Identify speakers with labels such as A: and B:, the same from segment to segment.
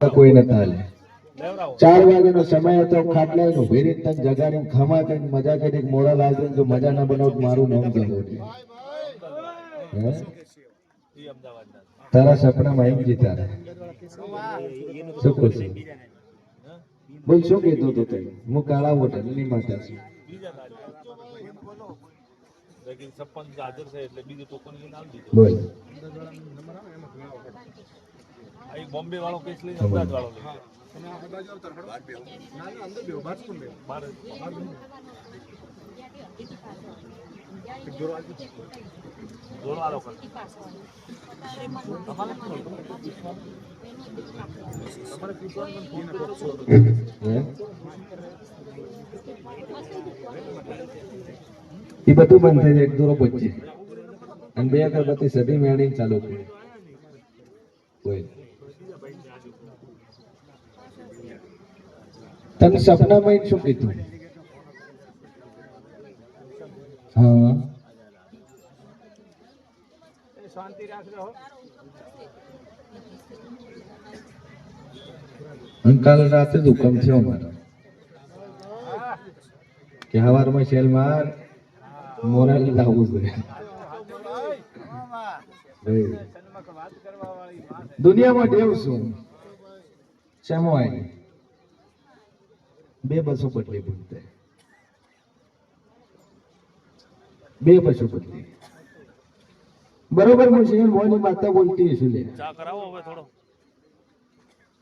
A: કોઈ નતા હાલે ચાર વાગ્યાનો સમય હતો ખાટલા નું રહી તને જગાડી ખમા કરીને મજા કરી મોડા લાગે જો મજા ના બનાવ મારું નામ હે? તારા સપનામાં એમ જીતા રે શું બોલ શું કીધું તું તે? હું કાળા વોટની માતા છું. બોલ.
B: બોમ્બે વાળો કેસ લઈને અમદાવાદ વાળો લઈ?
A: એ બધું બંધ થઈ જાય એક દોરો પચીસ અને બે અગરબત્તી સદી મેળવી ચાલુ કરી. કોઈ તને સપનામાં શું કીધું? હા. અને કાલ રાતે જ હુકમ થયો મારો. કે સવારમાં શેલ માર મોરલ લાવવું જોઈએ. દુનિયામાં ટેવ શું? શેમો આવી બે બસો બદલી બોલતે બે બસો બદલી બરોબર હું મોની માતા બોલતી હશે લે.
B: ચા કરાવો હવે થોડો.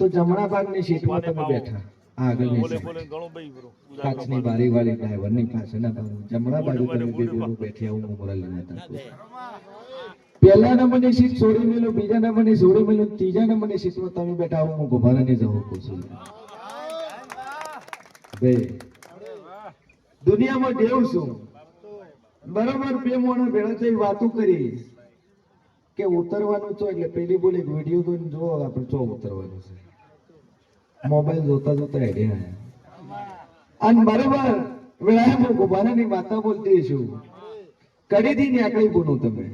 A: તો જમણા ભાગની સીટમાં તમે બેઠા. આગળની
B: બોલે
A: side.
B: બોલે ઘણું બઈ બરો
A: કાચની બારી વાળી ડ્રાઈવરની પાછળના ભાગમાં. જમણા બાજુ તમે બે બેનું. બેઠી આવું હું મોરલ લઈને હતા પહેલા નંબરની સીટ છોડી મેલો બીજા નંબરની છોડી મેલો ત્રીજા નંબરની સીટમાં તમે બેઠા આવું હું ગોભારાની જવું છું. બે દુનિયામાં દેવ શું બરોબર બે મોણા ભેળા થઈ વાતો કરી. કે ઉતરવાનું છો એટલે પેલી બોલે વીડિયો તો જો આપણે ચો ઉતરવાનું છે. મોબાઈલ જોતા જોતા હેડે અને બરાબર વેળાએ હું ગોભારાની માતા બોલતી છું. કડીથી નીકળી બોલું તમે?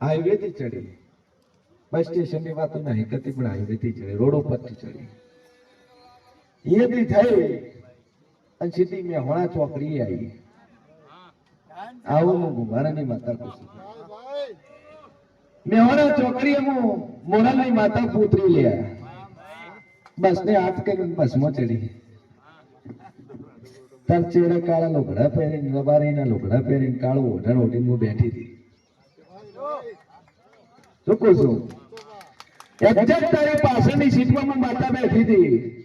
A: હાઈવે થી ચડી. બસ સ્ટેશનની વાતો નહીં કરતી, પણ હાઈવે થી ચડી. રોડ ઉપરથી ચડી. એથી થઈ અને સીધી મેં હોણા ચોકડી આવી આવું હું ગુમારાની માતા કહું છું. મેં હોણા ચોકડી હું મોરાની માતા પુત્રી લ્યા બસ ને હાથ કરીને બસમાં ચડી. તાર ચેડે કાળા લુગડા પહેરીને, રબારીના લુગડા પહેરીને, કાળું ઓઢણ ઓઢીને હું બેઠી હતી. શું કહું છું? એક્ઝેક્ટ તારી પાછળની સીટમાં હું માતા બેઠી હતી.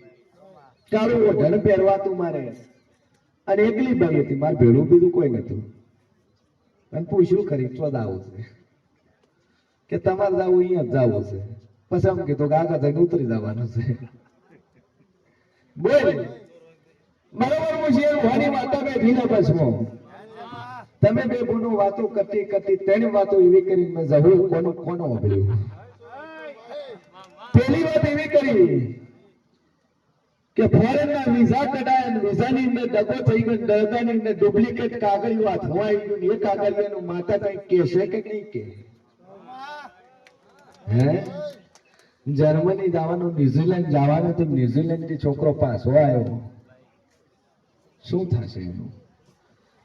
A: કાળું ઓઢણ પહેરવાતું મારે. અને એકલી ભાઈ હતી, મારે ભેળું બીજું કોઈ નતું. અને પૂછ્યું ખરી તો આવું છે. કે તમારે જવું અહીંયા જવું છે. પછી એમ કીધું કે આગળ જઈને ઉતરી જવાનું છે. બોલ. બરોબર હું વાની માતા બે ને બસમાં તમે બે બોનો વાતો કરતી કરતી ત્રણ વાતો એવી કરી મેં જવું કોનું કોનું વાપર્યું પહેલી વાત એવી કરી કે ફોરેનના વિઝા કઢાય અને વિઝાની અંદર ડગો થઈ ગયો ડગાની અંદર ડુપ્લિકેટ કાગળિયો આ આવી ગયું એ કાગળિયાનું માતા કઈ કહેશે કે નહીં કે હે? જર્મની જવાનું, ન્યુઝીલેન્ડ જવાનું, તો ન્યુઝીલેન્ડથી છોકરો પાછો આવ્યો. શું થશે એનું?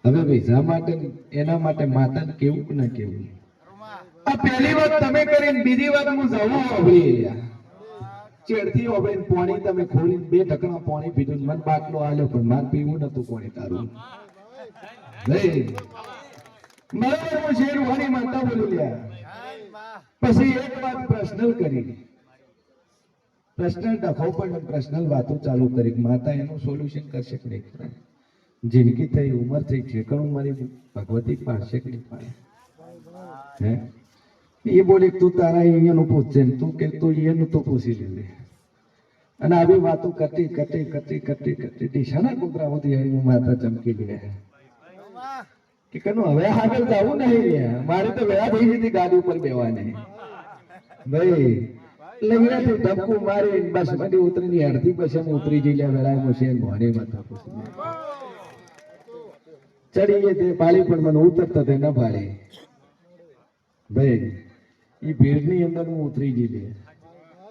A: હવે વિઝા માટે એના માટે માતાને કેવું ના કેવું? આ પહેલી વાત તમે કરીને બીજી વાત હું જવું હોબળી ચેડથી હોબળીને પાણી તમે ખોલીને બે ઢકણા પાણી પીધું મન બાટલો આલ્યો પણ માર પીવું નતું પાણી તારું. બરાબર શેર વાણી માતા બોલી લ્યા. પછી એક વાત પર્સનલ કરી. પર્સનલ ડખો પણ પર્સનલ વાતો ચાલુ કરી. માતા એનું સોલ્યુશન કરશે કે જિંદગી થઈ, ઉંમર થઈ, ઠેકાણું મારી ભગવતી પાડશે કે નહીં પાડે? હે? એ બોલે તું તારા અહીંયાનું પૂછશે ને તું કે તું અહીંયાનું તો પૂછી લેજે. અને આવી વાતો કરતી કરતી કરતી કરતી કરતી દિશાના કુતરા સુધી આવી માતા ચમકી ગયા. કે કનું, હવે આગળ જવું નહીં મારે તો વેળા થઈ જતી ગાડી ઉપર બેવાની ભાઈ, લંગડાથી ધક્કું મારી બસમાંથી ઉતરીને અડધી બસ એમ ઉતરી જઈ લે વેળા મુશે ભણી માતા ચડી ગઈ તે પાળી પણ મને ઉતરતા તે ન પાળી. ભાઈ એ ભીડની અંદર હું ઉતરી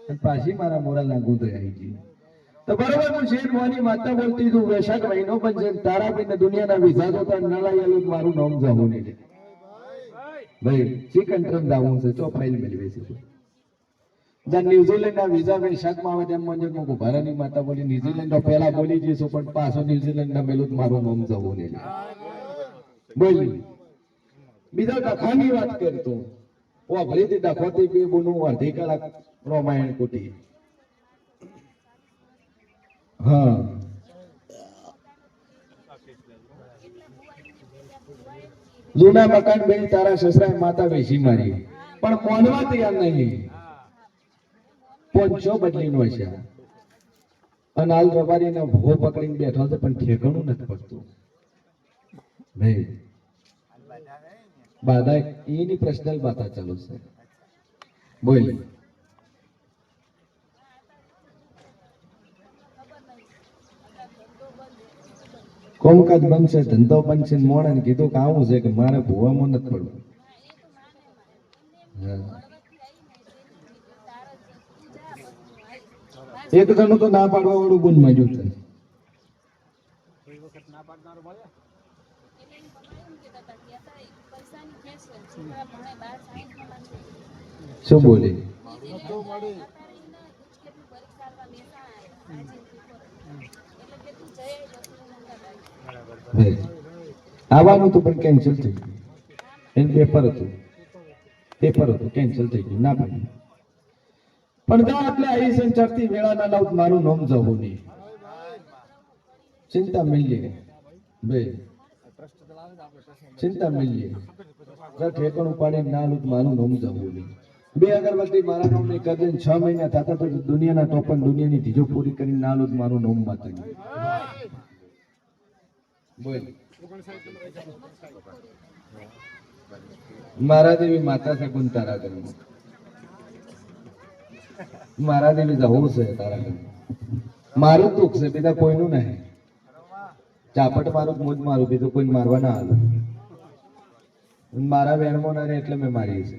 A: અને પાછી મારા મોરાલના ગુંદરે આવી ગઈ તો બરોબર, હું શેઠ મોની માતા બોલતી તું વૈશાખ મહિનો પણ છે. તારાપીને દુનિયાના વિઝા તો તાર જ મારું નામ જાવું નહીં ભાઈ ચિકન ટ્રમ દાવું છે તો ફાઇલ મેળવે છે. જ્યાં ન્યુઝીલેન્ડ ના વિઝા વૈશાખમાં આવે તેમ મને હું ભારતની માતા બોલી ન્યુઝીલેન્ડ તો પહેલા બોલી જઈશું, પણ પાછો ન્યુઝીલેન્ડ ના મેલું મારું નામ જવું નહીં બોલ. બીજા ડખાની વાત કરતો. ઓ ભલીથી ડખોથી બી બોનું અડધી કલાક રામાયણ કુટી હા જૂના મકાન બે તારા સસરાએ માતા વેચી મારી પણ કોનવા તૈયાર નહીં પોંચો બદલી નો છે અને હાલ રબારીને ભોગો પકડીને બેઠો છે પણ ઠેકાણું નથી પડતું ભાઈ બાધા એની પર્સનલ બાતા ચાલુ છે. બોલ. કોમકાજ બનશે, ધંધો બનશે ને મોણે કીધું કે આવું છે કે મારે ભૂવામાં નથી પડવું. એક જણું તો ના પાડવા વાળું ગુણ માંડ્યું છે શું બોલે? આવવાનું તો પણ કેન્સલ થઈ ગયું. એનું પેપર હતું. પેપર હતું કેન્સલ થઈ ગયું. ના ભાઈ. પણ જો એટલે આવી સંચારથી વેળા ના લાવ મારું નામ જવું નહીં. ચિંતા મિલીએ ભાઈ. ચિંતા મિલીએ ઠેકાણું પાડીને ના લઉં મારું નામ જવું બે અગરબત્તી મારા નામની કરી છ મહિના થતા પછી દુનિયાના ટોપન દુનિયાની ધીજો પૂરી કરીને ના લઉં મારું નામ માતા બોલ. મારા દેવી માતા છે કોણ તારા ઘરમાં. મારા દેવી જવું છે તારા ઘરમાં. મારું દુઃખ છે, બીજા કોઈનું નહીં. ચાપટ મારું, મોજ મારું, બીજું કોઈ મારવા ના હાલું. મારા વેણમાં ના રહે એટલે મેં મારી છે.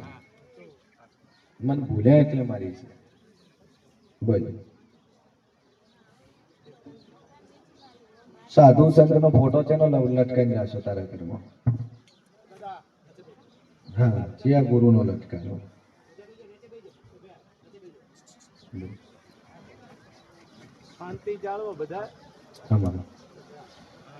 A: મને ભૂલ્યા એટલે મારી છે. બોલ. સાધુ સંત નો ફોટો છે લટકાઈ નાખશો તારા ઘરમાં. હા ચિયા ગુરુ નો લટકાયો.
B: શાંતિ જાળવો બધા.
A: આમાં.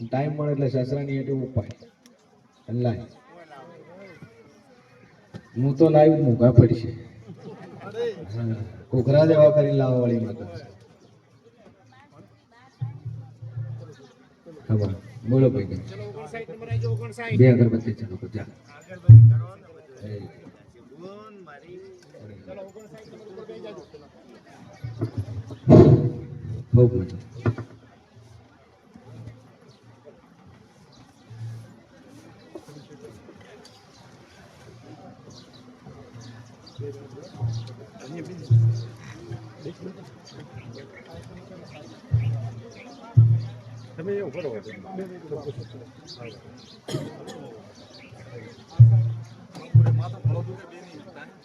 A: ટાઈમ મળે એટલે સસરાની એટલે ઉપાય. લાય હું તો લાવી મોઘા પડશે ઘોઘરા જેવા કરી લાવવા વાળી માતા બોલો ભાઈ બે અગરબત્તી ચાલુ કર ખૂબ મજા.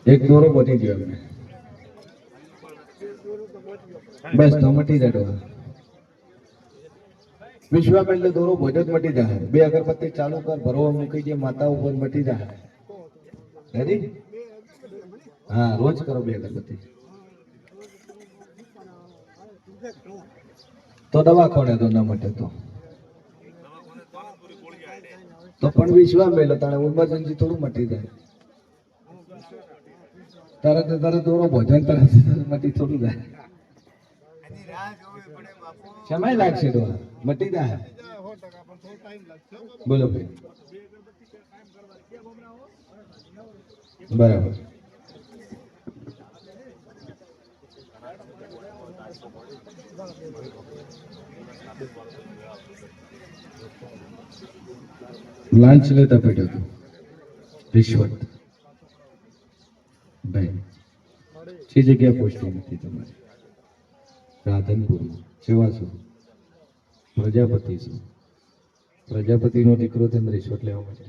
A: એક દોરો બની ગયો એમને. બસ તો મટી જાય ડોહા. વિશ્વા એટલે દોરો ભોજ જ મટી જાય બે અગરબત્તી ચાલુ કર, ભરવા મૂકી દે માતા ઉપર મટી જાય રેડી હા, રોજ કરો બે અગરબત્તી. તો દવા ખોડે તો ન મટે તો. તો પણ વિશ્વા મેલો તારે ઇમરજન્સી થોડું મટી જાય. તરત તરત દોરો ભોજન તરત મટી થોડું જાય. સમય લાગશે તો? મટી જાય? બોલો ભાઈ. બરાબર. લાંચ લેતા પડ્યો હતો રિશ્વત. ભાઈ જે જગ્યા પોસ્ટિંગ હતી તમારી રાધનપુર સેવા શું? પ્રજાપતિ શું? પ્રજાપતિનો દીકરો તેને રિશ્વત લેવા માટે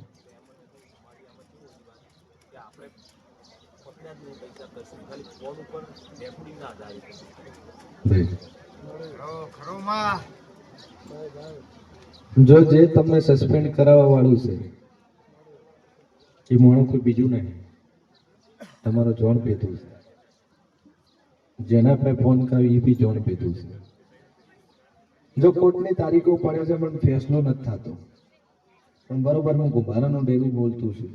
A: ભાઈ જો જે તમને સસ્પેન્ડ કરાવવા વાળું છે, એ મોણો કોઈ બીજું નહીં. તમારો જોન પેતું છે. જેના પે ફોન કર્યો, એ બી જોન પેતું છે. જો કોર્ટની તારીખો પડે છે, પણ ફેસલો નથી થતો. પણ બરોબર હું ગુબ્બારાનું ડેરું બોલતું છું.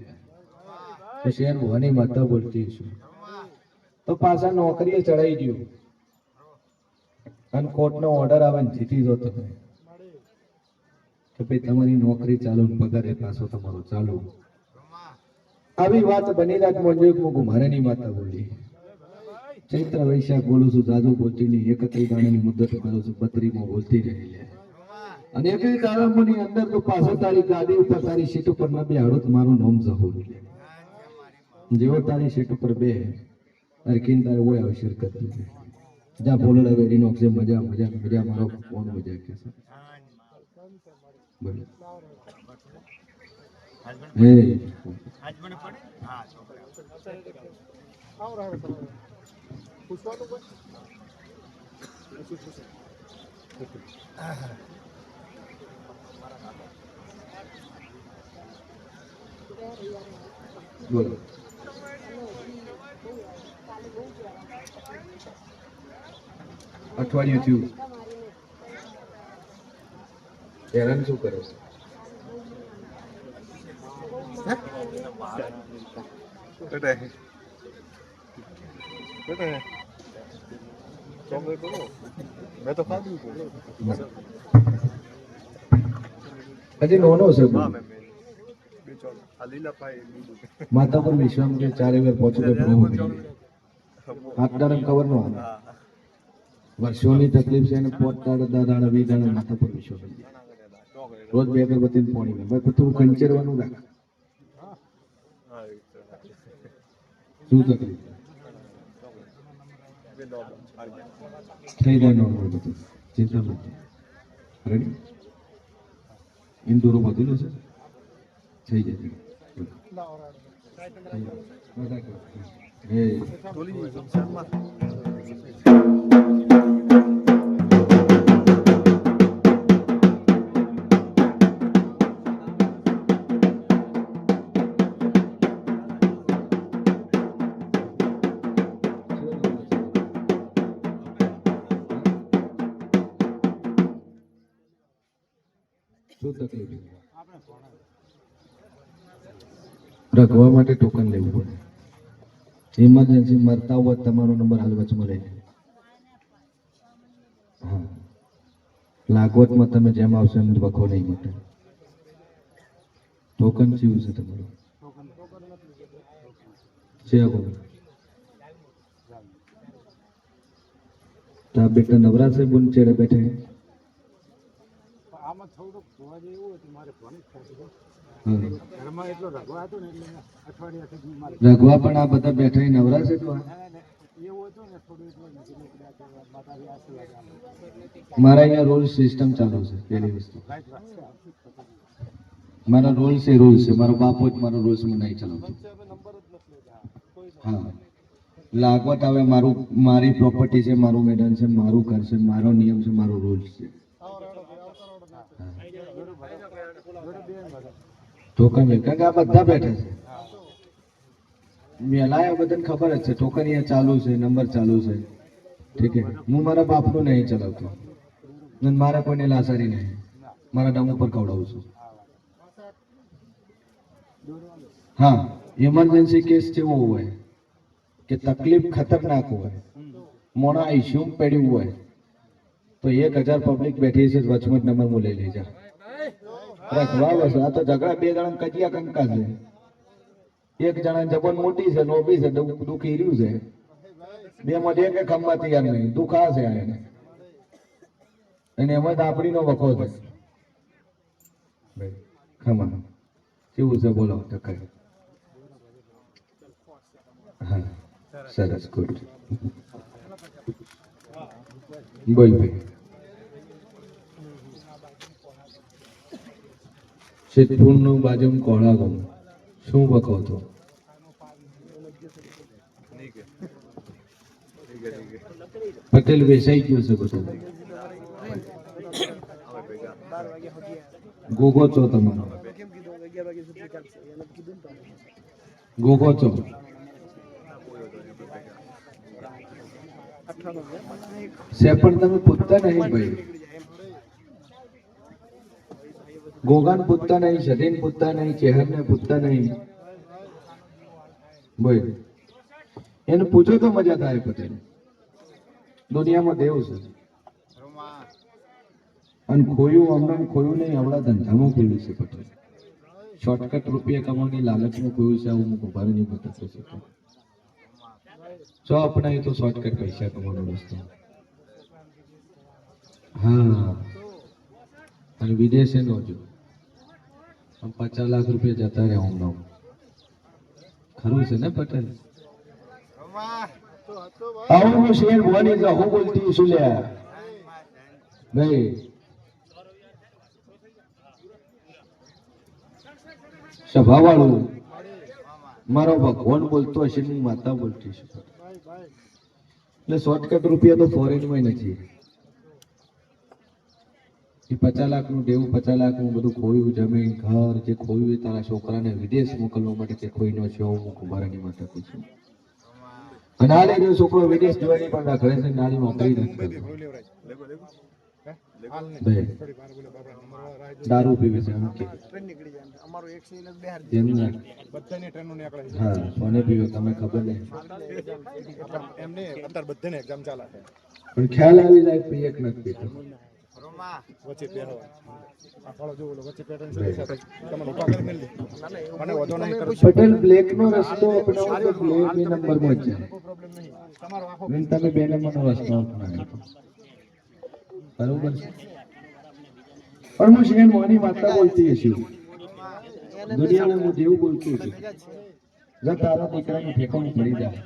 A: તો શેર હોવાની માતા બોલતી છું. તો પાછા નોકરીએ ચડાઈ ગયું. અને કોર્ટનો ઓર્ડર આવે ને જીતી જો તમે કે ભાઈ, તમારી નોકરી ચાલુ પગાર એ પાછો તમારો ચાલુ. આવી વાત બની રાત મોજે હું ગુમારાની માતા બોલી. ચૈત્ર વૈશાખ બોલું છું જાદુ બોલતી નહીં એકત્રી ગાણીની મુદત કરું છું બત્રીમાં બોલતી રહી અને એક આરંભની અંદર તો પાછો તારી ગાડી ઉપર તારી સીટ ઉપર ન બેહાડો તો મારું નામ જહુર જેવો તારી સીટ ઉપર બે અરકીન તારે ઓય આવશે શિરકત જા વેરી નોકશે મજા મજા મજા, મારો ફોન મજા કે બોલો હે બોલો અઠવાડિયું થયું હેરાન શું કરે છે?
B: તો
A: માતા પર વિશ્વામ કે ચારે વાર પહોંચો કે પ્રભુ દાડા કવર નો વર્ષોની તકલીફ છે અને પોત દાડા દાડા માતા પર વિશ્વાસ. રોજ બે અગરબત્તી પાણી ભાઈ તું કંચરવાનું રાખ. શું તકલીફ થઈ જાય નોર્મલ બધું. ચિંતા નથી રેડી ઇન્દોરો બધું છે થઈ જશે મજાક રખવા માટે ટોકન લેવું પડે. ઇમરજન્સી મરતા હોય તમારો નંબર હાલ વચમાં લઈ હા. લાગવતમાં તમે જેમ આવશો એમ વખો નહીં મટે. ટોકન કેવું છે તમારું? છે. તો છે બુન ચેડે બેઠે
C: જોવા જેવું
A: રઘવા પણ આ બધા બેઠા નવરા છે તો. મારા અહીંયા રોલ સિસ્ટમ ચાલુ છે પહેલી વસ્તુ.
C: મારા રોલ છે.
A: મારા રૂલ્સ એ રૂલ્સ છે મારો બાપો જ મારો રૂલ્સ હું નહીં ચલાવતો. હા. લાગવત આવે મારું મારી પ્રોપર્ટી છે મારું મેદાન છે મારું ઘર છે મારો નિયમ છે મારો રૂલ્સ છે. ટોકન કારણ કે આ બધા બેઠા છે. મેલા આ બધાને ખબર જ છે. ટોકન અહીંયા ચાલુ છે, નંબર ચાલુ છે. ઠીક છે. હું મારા બાપનું નહીં ચલાવતો. મારા મારે કોઈને લાસારી નહીં. મારા દમ ઉપર ખવડાવું છું. હા ઇમરજન્સી કેસ જેવો હોય, કે તકલીફ ખતરનાક હોય, મોણા આઈસીયુ પડ્યું હોય, તો એક હજાર પબ્લિક બેઠી છે વચમત નંબર હું લઈ લેજા રખવા બસ આ તો ઝઘડા બે જણા કજિયા કંકા છે. એક જણા જબન મોટી છે નોબી છે દુખી રહ્યું છે. બે માં એક ખંભા તૈયાર નહીં, દુખા છે એને. અને એમાં નો વખો છે. કેવું છે બોલો ટકાઈ હા, સરસ, ગુડ. બોલ ભાઈ. સિદ્ધપુરનું બાજુ કોળા ગામ શું વખો હતો પટેલ વેચાઈ ગયો છે બધું
C: બાર વાગ્યા સુધી
A: ગોગો છો તમારો
C: મેં કેમ કીધું અગિયાર વાગ્યા સુધી ચાલશે એને કીધું ને તમે
A: ગોગો છો
C: અઠ્ઠાણું છે પણ એક
A: છે પણ તમે પૂછતા નહીં ભાઈ
C: નીકળી જાય એમ
A: ગોગાન પૂછતા નહીં સદીન પૂછતા નહીં, ચેહરને પૂછતા નહીં. બોલ. એને પૂછો તો મજા થાય પટેલ. દુનિયામાં દેવ છે. અને ખોયું હમણાં ખોયું નહીં, આપણા ધંધામાં ખોયું છે પટેલ. શોર્ટકટ રૂપિયા કમાવાની લાલચમાં ખોયું છે, આવું હું ઉભારી નહીં થઈ શકું. જો અપનાય તો શોર્ટકટ પૈસા કમાવાનો રસ્તો. હા. અને વિદેશે નો જો આમ પચાસ લાખ રૂપિયા જતા રહ્યા હમણાં. ખરું છે ને પટેલ? હું બોલતી શું વાળું મારો ભગવાન બોલતો હશે માતા બોલતી છે. એટલે શોર્ટકટ રૂપિયા તો ફોરેનમાં નથી. એ પચાસ લાખનું દેવું પચાસ લાખનું બધું ખોયું જમીન ઘર જે ખોયું એ તારા છોકરાને વિદેશ મોકલવા માટે તે ખોઈનો છે હું કુંભારાની માટે પૂછું. અને આ લઈને છોકરો વિદેશ જવાની પણ ઘરે છે નાની નોકરી નથી દારૂ પીવે છે એમ કે. જેમને હા કોને પીવે તમે ખબર નહીં.
D: એમને અત્યારે બધાને એક્ઝામ ચાલે છે.
A: પણ ખ્યાલ આવી જાય કે એક નથી પીતો.
D: વચ્ચે મોની
A: માતા બોલતી છું. દુનિયાને હું જેવું બોલતું છું. જો તારા દીકરાનું ઠેકાણું જાય.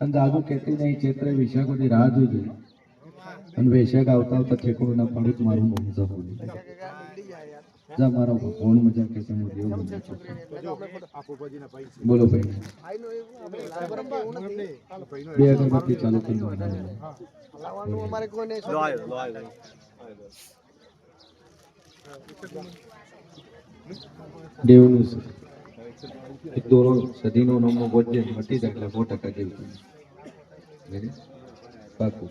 A: અને દાદુ કહેતી નહીં, ચેત્ર વિશાખોથી રાહ જોજો. અને વૈશાખ આવતા આવતા ઠેકોડના પાડું જ મારું મોં જા, મારો ભગવાન મજા કે છે હું સદીનો નમો બોજે મટી જાય એટલે સો ટકા જેવું પાકું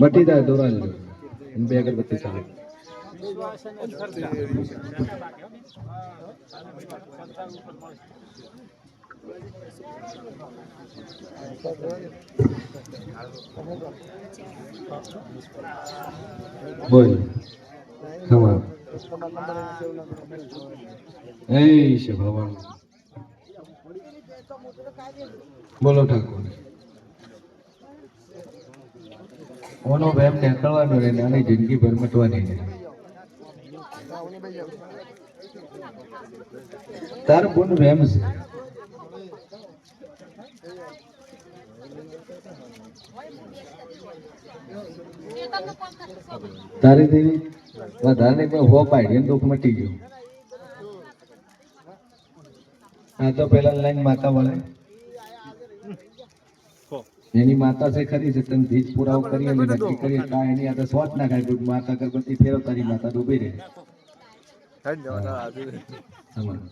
A: મટી જાય દોરા બે અગરબત્તી ચાલુ. બોલ. ખમા એ છે ભગવાન બોલો ઠાકોર. ઓનો વેમ નીકળવાનો ને નાની જિંદગી ભર મટવાની ને તાર પુન વેમ છે. તારી દેવી વધારે હો પાડી દુઃખ મટી ગયું. આ તો પેલા લાઈન માતા વળે. એની માતા છે ખરી છે તને ભીજ પુરાવો કરી અને નક્કી કરી કા એની આ તો સ્વાદ ના ખાય દૂધ માતા ગણપતિ ફેરો તારી માતા ડૂબી રહે. તમારું.